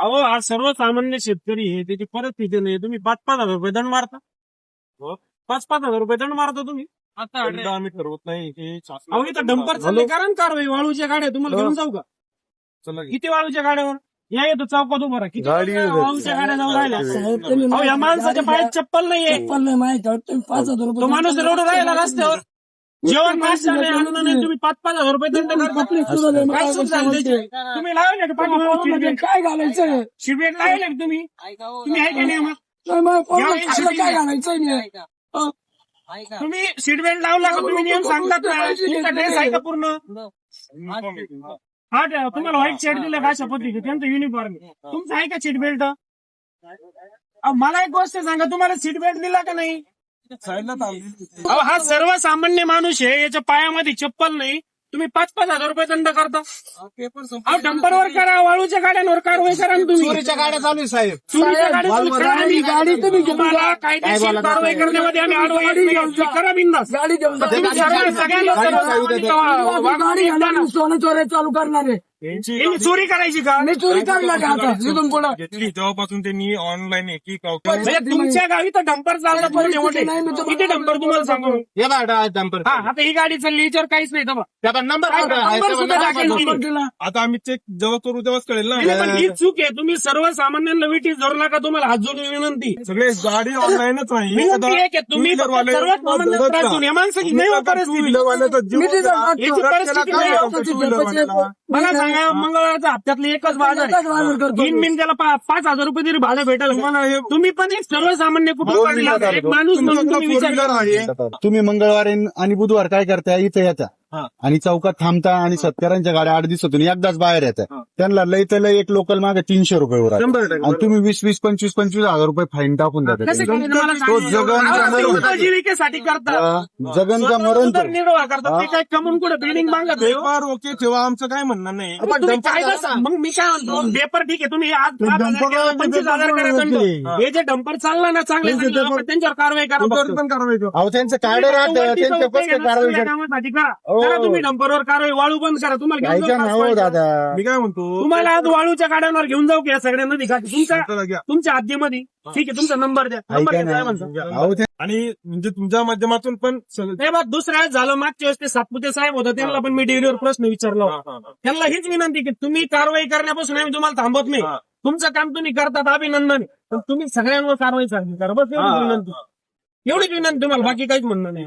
अहो हा सर्वसामान्य शेतकरी आहे त्याची परिस्थिती नाही. तुम्ही पाच पाच हजार रुपये दंड मारता. हो. पाच पाच हजार रुपये दंड मारता तुम्ही. आता आम्ही ठरवत नाही. हे शासन- अहो इथं डंपर चालले. कारण कारवाई वाळूच्या गाड्या तुम्हाला हो. घेऊन जाऊ का? चला की. किती वाळूच्या गाड्यावर. या येतो चौकात उभा राहा. किती गाडी वाळूच्या गाड्या जाऊन राहिल्या? साहेब, तुम्ही अहो या माणसाच्या पायात चप्पल नाहीये. चप्पल नाही माहिती. तुम्ही पाच हजार रुपये तो माणूस रडू राहिला रस्त्यावर. जेवण नाही अन्न नाही तुम्ही पाच पाच हजार रुपये दंड सुरू झाली, काय झाली त्याची? तुम्ही लावले का पाठीमागे? काय घालायचं? शिडबेट लावले का तुम्ही? तुम्ही आहे का नाही मग? नाही, मग पोराला या खायला काय. घालायचं नाही तुम्ही सीट बेल्ट लावला का? तुम्ही नियम सांगतात ना. तुमचा ड्रेस आहे का पूर्ण? हा द्या. तुम्हाला व्हाईट शर्ट दिलं का अशा पद्धतीने त्यांचं युनिफॉर्म तुमचं आहे का सीट बेल्ट मला एक गोष्ट सांगा. तुम्हाला सीट बेल्ट दिला का नाही. अहो हा सर्वसामान्य माणूस आहे याच्या पायामध्ये चप्पल नाही. तुम्ही पाच पाच हजार रुपये दंड करता. पेपर अहो डंपरवर करा वाळूच्या गाड्यांवर कारवाई करा ना तुम्ही. चोरीच्या गाड्या चालू आहे साहेब. चोरीच्या गाड्यांवर करा गाडी तुम्ही घेऊन तुम्हाला. कायदेशीर कारवाई करण्यामध्ये आम्ही आडवं येत नाही. तुम्ही करा बिंदास. गाडी घेऊन जा. तुम्ही सर्व- सगळ्याला सर्वसामान्य गाडी वागणूक द्या ना. घालून सोनं चोऱ्या चालू करणार. आहे यांनी चोरी करायची का? मी चोरी करणार आहे आता? इथून पुढं घेतली. तेव्हापासून त्यांनी ऑनलाईन एक एक म्हणजे तुमच्या गावी तर डंपर मोठे नाही, मी तुम्हाला- किती डंपर तुम्हाला सांगू. हे बघा डंपर हा आता ही गाडी चालली याच्यावर काहीच नाही तर त्याचा नंबर काय नंबर सुद्धा टाकेल नाही. नंबर दिला. आता आम्ही चेक जेव्हा करू तेव्हाच कळेल नाही, ना पण ही चूक आहे. तुम्ही सर्वसामान्यांना विटीस धरू नका तुम्हाला? हात जोडून विनंती. सगळे गाडी ऑनलाईनच आहे. विनंती आहे. की तुम्ही फक्त सर्वात सामान्य त्रास देऊन या माणसाची नाही परिस्थिती. परिस्थिती नाही. मला सांगा मंगळवारचा हप्त्यातले एकच बाजार एकच बाजार आहे करतो. तीन मिनिटाला पा- पाच हजार रुपये तरी भाडं भेटेल तुम्हाला हे तुम्ही पण एक सर्वसामान्य कुटुंबातला एक माणूस म्हणून तुम्ही विचार करा. आहे तुम्ही मंगळवारी आणि बुधवार काय करताय इथं येता हा. आणि चौकात थांबता आणि सत्तरांच्या गाड्या आठ दिवसातून एकदाच बाहेर येतात. हा. त्यांना लय तर लय एक लोकल मागे तीनशे रुपये वर आणि तुम्ही वीस वीस पंचवीस पंचवीस हजार रुपये फाईन टाकून मला तो सांगा. जगन अहो, जमन- तुम्ही उपजीविकेसाठी करता. जगन का मरण करतात ते काय कमवून कुठे बिल्डिंग मागत आहे हो? पेपर ओके ठेवा आमचं काय म्हणणं नाही. मग मी काय म्हणतो? पेपर ठीक आहे तुम्ही आज पंचवीस हजार. हे जे डंपर चालला ना चांगले त्यांच्यावर कारवाई करा पेपर. पण कारवाई करू. अहो त्यांचं कार्ड राहतं त्यांच्या कारवाई करा करा. तुम्ही डंपरवर कारवाई वाळू बंद करा. तुम्हाला घेऊन जाऊ ना? हो दादा. मी काय म्हणतो? तुम्हाला आज वाळूच्या गाड्यांवर घेऊन जाऊ की या सगळ्यांना दिखा? तुमच्या घ्या. तुमच्या हद्दीमध्ये ठीक आहे तुमचा नंबर द्या. नंबर ऐका द्या काय ना म्हणता. अहो ते- आणि म्हणजे तुमच्या माध्यमातून पण सगळं- नाही बा दुसऱ्या झालं मागच्या वेळेस ते सातपुते साहेब होते त्यांना पण मी डेअरीवर प्रश्न विचारला होता. हा, हा, हा. त्यांना हीच विनंती की तुम्ही कारवाई करण्यापासून आम्ही तुम्हाला थांबत नाही. हा. तुमचं काम तुम्ही करतात अभिनंदन. पण तुम्ही सगळ्यांवर कारवाई चालली करा बस एवढीच हा, विनंती. एवढीच विनंती तुम्हाला. बाकी काहीच म्हणणं नाही.